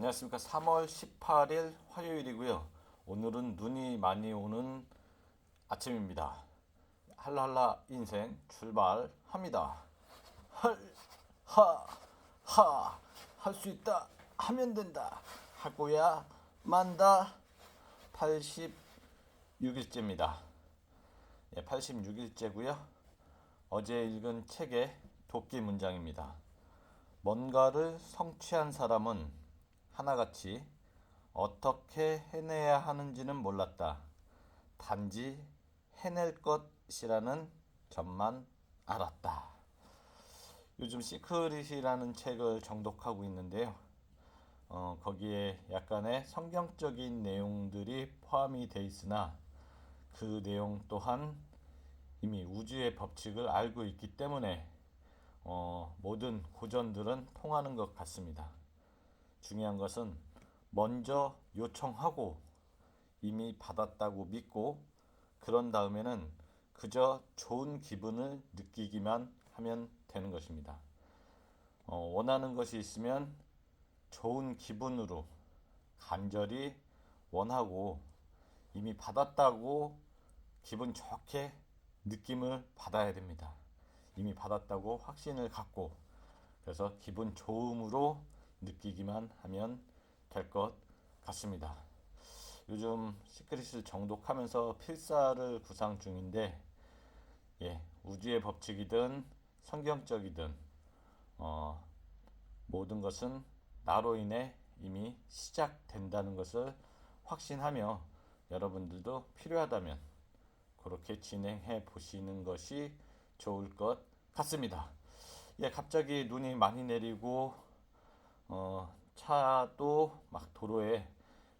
안녕하십니까. 3월 18일 화요일이고요. 오늘은 눈이 많이 오는 아침입니다. 할랄라 인생 출발합니다. 할, 하, 하, 할 수 있다. 하면 된다. 하고야 만다. 86일째입니다. 예, 86일째고요. 어제 읽은 책의 도끼 문장입니다. 뭔가를 성취한 사람은 하나같이 어떻게 해내야 하는지는 몰랐다. 단지 해낼 것이라는 점만 알았다. 요즘 시크릿이라는 책을 정독하고 있는데요. 어, 거기에 약간의 성경적인 내용들이 포함이 돼 있으나 그 내용 또한 이미 우주의 법칙을 알고 있기 때문에 어, 모든 고전들은 통하는 것 같습니다. 중요한 것은 먼저 요청하고 이미 받았다고 믿고 그런 다음에는 그저 좋은 기분을 느끼기만 하면 되는 것입니다. 어, 원하는 것이 있으면 좋은 기분으로 간절히 원하고 이미 받았다고 기분 좋게 느낌을 받아야 됩니다. 이미 받았다고 확신을 갖고 그래서 기분 좋음으로 느끼기만 하면 될 것 같습니다. 요즘 시크릿을 정독하면서 필사를 구상 중인데 예, 우주의 법칙이든 성경적이든 어, 모든 것은 나로 인해 이미 시작된다는 것을 확신하며 여러분들도 필요하다면 그렇게 진행해 보시는 것이 좋을 것 같습니다. 예, 갑자기 눈이 많이 내리고 어, 차도 막 도로에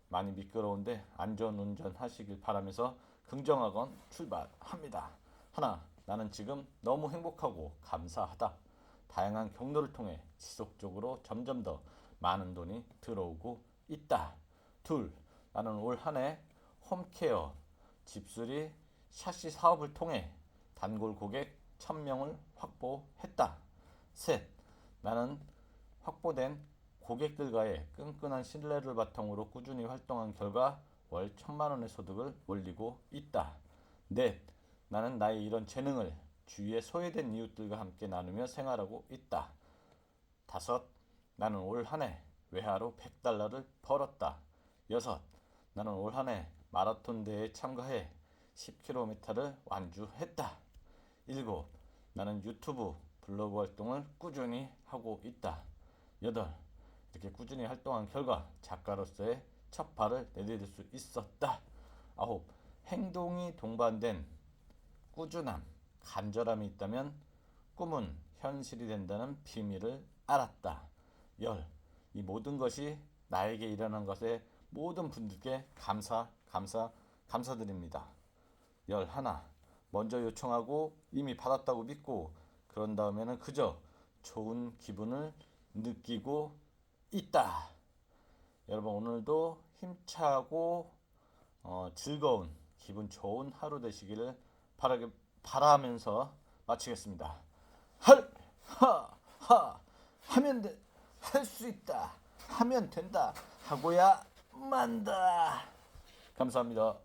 많이 미끄러운데 안전 운전 하시길 바라면서 긍정학원 출발합니다. 하나, 나는 지금 너무 행복하고 감사하다. 다양한 경로를 통해 지속적으로 점점 더 많은 돈이 들어오고 있다. 둘, 나는 올 한 해 홈케어, 집수리, 샤시 사업을 통해 단골 고객 1000명을 확보했다. 셋, 나는 확보된 고객들과의 끈끈한 신뢰를 바탕으로 꾸준히 활동한 결과 월 천만 원의 소득을 올리고 있다. 넷, 나는 나의 이런 재능을 주위의 소외된 이웃들과 함께 나누며 생활하고 있다. 다섯, 나는 올 한 해 외화로 100달러를 벌었다. 여섯, 나는 올 한 해 마라톤 대회에 참가해 10km를 완주했다. 일곱, 나는 유튜브 블로그 활동을 꾸준히 하고 있다. 여덟, 이렇게 꾸준히 활동한 결과 작가로서의 첫 발을 내디딜 수 있었다. 아홉, 행동이 동반된 꾸준함, 간절함이 있다면 꿈은 현실이 된다는 비밀을 알았다. 열, 이 모든 것이 나에게 일어난 것에 모든 분들께 감사, 감사, 감사드립니다. 열 하나, 먼저 요청하고 이미 받았다고 믿고 그런 다음에는 그저 좋은 기분을 느끼고 있다. 여러분 오늘도 힘차고 어, 즐거운 기분 좋은 하루 되시기를 바라게, 바라면서 마치겠습니다. 할, 하, 하, 하면 돼, 할 수 있다, 하면 된다, 하고야 만다. 감사합니다.